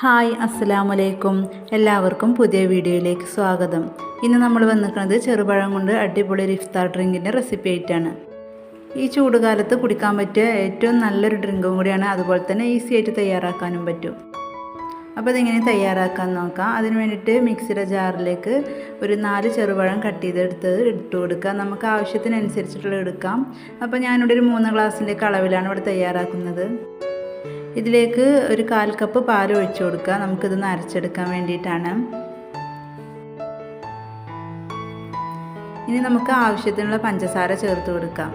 Hi അസ്സലാമു അലൈക്കും എല്ലാവർക്കും പുതിയ വീഡിയോയിലേക്ക് സ്വാഗതം. ഇന്ന് നമ്മൾ വന്നിരിക്കുന്നത് ചെറുപഴം കൊണ്ട് അടിപൊളി ഒരു ഇഫ്താർ ഡ്രിങ്കിന്റെ റെസിപ്പി ആയിട്ടാണ്. ഈ ചൂടുകാലത്ത് കുടിക്കാൻ പറ്റിയ ഏറ്റവും നല്ലൊരു ഡ്രിങ്കും കൂടിയാണ് അതുപോലെ തന്നെ ഈസി ആയിട്ട് തയ്യാറാക്കാനും പറ്റും. അപ്പോൾ അതെങ്ങനെ തയ്യാറാക്കാൻ നോക്കാം. അതിന് വേണ്ടിയിട്ട് മിക്സിയുടെ ജാറിലേക്ക് ഒരു നാല് ചെറുപഴം കട്ട് ചെയ്തെടുത്ത് ഇട്ട് കൊടുക്കാം. നമുക്ക് ആവശ്യത്തിനനുസരിച്ചിട്ടുള്ള എടുക്കാം. അപ്പോൾ ഞാനിവിടെ ഒരു മൂന്ന് ഗ്ലാസിന്റെ അളവിലാണ് ഇവിടെ തയ്യാറാക്കുന്നത്. ഇതിലേക്ക് ഒരു കാൽ കപ്പ് പാൽ ഒഴിച്ചു കൊടുക്കുക. നമുക്കിതൊന്ന് അരച്ചെടുക്കാൻ വേണ്ടിയിട്ടാണ്. ഇനി നമുക്ക് ആവശ്യത്തിനുള്ള പഞ്ചസാര ചേർത്ത് കൊടുക്കാം.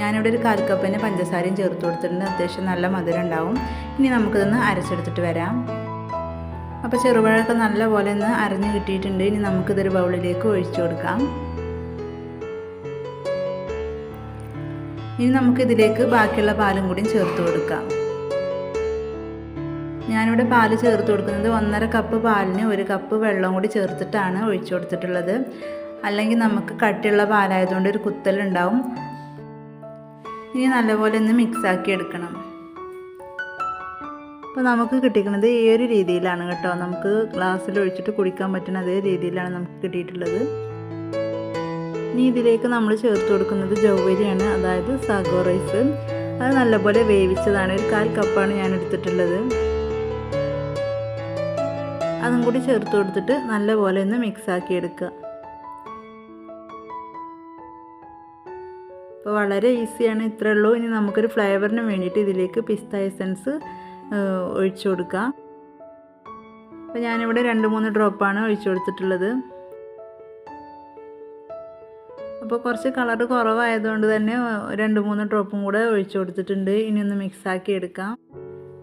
ഞാനിവിടെ ഒരു കാൽ കപ്പിന് പഞ്ചസാരയും ചേർത്ത് കൊടുത്തിട്ടുണ്ട്. അത്യാവശ്യം നല്ല മധുരം ഉണ്ടാവും. ഇനി നമുക്കിതൊന്ന് അരച്ചെടുത്തിട്ട് വരാം. അപ്പോൾ ചെറുപഴമൊക്കെ നല്ല പോലെ ഒന്ന് അരഞ്ഞ് കിട്ടിയിട്ടുണ്ട്. ഇനി നമുക്കിതൊരു ബൗളിലേക്ക് ഒഴിച്ചു കൊടുക്കാം. ഇനി നമുക്കിതിലേക്ക് ബാക്കിയുള്ള പാലും കൂടിയും ചേർത്ത് കൊടുക്കാം. ഞാനിവിടെ പാൽ ചേർത്ത് കൊടുക്കുന്നത് ഒന്നര കപ്പ് പാലിന് ഒരു കപ്പ് വെള്ളം കൂടി ചേർത്തിട്ടാണ് ഒഴിച്ചു കൊടുത്തിട്ടുള്ളത്. അല്ലെങ്കിൽ നമുക്ക് കട്ടിയുള്ള പാലായതുകൊണ്ട് ഒരു കുത്തലുണ്ടാവും. ഇനി നല്ലപോലെ ഒന്ന് മിക്സാക്കി എടുക്കണം. അപ്പോൾ നമുക്ക് കിട്ടിക്കുന്നത് ഈ ഒരു രീതിയിലാണ് കേട്ടോ. നമുക്ക് ഗ്ലാസ്സിൽ ഒഴിച്ചിട്ട് കുടിക്കാൻ പറ്റുന്ന അതേ രീതിയിലാണ് നമുക്ക് കിട്ടിയിട്ടുള്ളത്. ഇനി ഇതിലേക്ക് നമ്മൾ ചേർത്ത് കൊടുക്കുന്നത് ജൗവരിയാണ് അതായത് സാഗോ റൈസ്. അത് നല്ലപോലെ വേവിച്ചതാണ്. ഒരു കാൽ കപ്പാണ് ഞാൻ എടുത്തിട്ടുള്ളത്. അതും കൂടി ചേർത്ത് കൊടുത്തിട്ട് നല്ലപോലെ ഒന്ന് മിക്സാക്കി എടുക്കുക. അപ്പോൾ വളരെ ഈസിയാണ് ഇത്രയേ ഉള്ളൂ. ഇനി നമുക്കൊരു ഫ്ലേവറിന് വേണ്ടിയിട്ട് ഇതിലേക്ക് പിസ്ത എസൻസ് ഒഴിച്ചു കൊടുക്കുക അപ്പോൾ ഞാനിവിടെ രണ്ട് മൂന്ന് ഡ്രോപ്പാണ് ഒഴിച്ചു കൊടുത്തിട്ടുള്ളത്. അപ്പോൾ കുറച്ച് കളർ കുറവായതുകൊണ്ട് തന്നെ രണ്ട് മൂന്ന് ഡ്രോപ്പും കൂടെ ഒഴിച്ചു കൊടുത്തിട്ടുണ്ട്. ഇനി ഒന്ന് മിക്സാക്കി എടുക്കാം.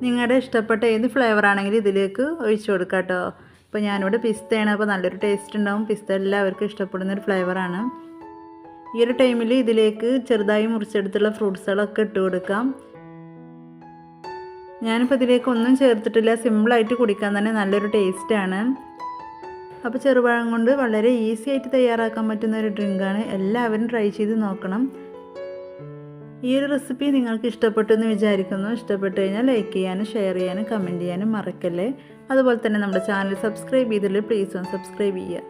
നിങ്ങളുടെ ഇഷ്ടപ്പെട്ട ഏത് ഫ്ലേവർ ആണെങ്കിലും ഇതിലേക്ക് ഒഴിച്ചു കൊടുക്കാം കേട്ടോ. ഇപ്പോൾ ഞാനിവിടെ പിസ്തയാണ് അപ്പോൾ നല്ലൊരു ടേസ്റ്റ് ഉണ്ടാവും. പിസ്ത എല്ലാവർക്കും ഇഷ്ടപ്പെടുന്ന ഒരു ഫ്ലേവറാണ് ഈ ഒരു ടൈമിൽ ഇതിലേക്ക് ചെറുതായി മുറിച്ചെടുത്തുള്ള ഫ്രൂട്ട്സുകളൊക്കെ ഇട്ട് കൊടുക്കാം. ഞാനിപ്പോൾ ഇതിലേക്ക് ഒന്നും ചേർത്തിട്ടില്ല സിമ്പിളായിട്ട് കുടിക്കാൻ തന്നെ നല്ലൊരു ടേസ്റ്റാണ് അപ്പോൾ ചെറുപഴം കൊണ്ട് വളരെ ഈസി ആയിട്ട് തയ്യാറാക്കാൻ പറ്റുന്ന ഒരു ഡ്രിങ്കാണ് എല്ലാവരും ട്രൈ ചെയ്ത് നോക്കണം. ഈ ഒരു റെസിപ്പി നിങ്ങൾക്ക് ഇഷ്ടപ്പെട്ടു എന്ന് വിചാരിക്കുന്നു. ഇഷ്ടപ്പെട്ടു കഴിഞ്ഞാൽ ലൈക്ക് ചെയ്യാനും ഷെയർ ചെയ്യാനും കമന്റ് ചെയ്യാനും മറക്കല്ലേ? അതുപോലെ തന്നെ നമ്മുടെ ചാനൽ സബ്സ്ക്രൈബ് ചെയ്തില്ലേ? പ്ലീസ് ഒന്ന് സബ്സ്ക്രൈബ് ചെയ്യുക.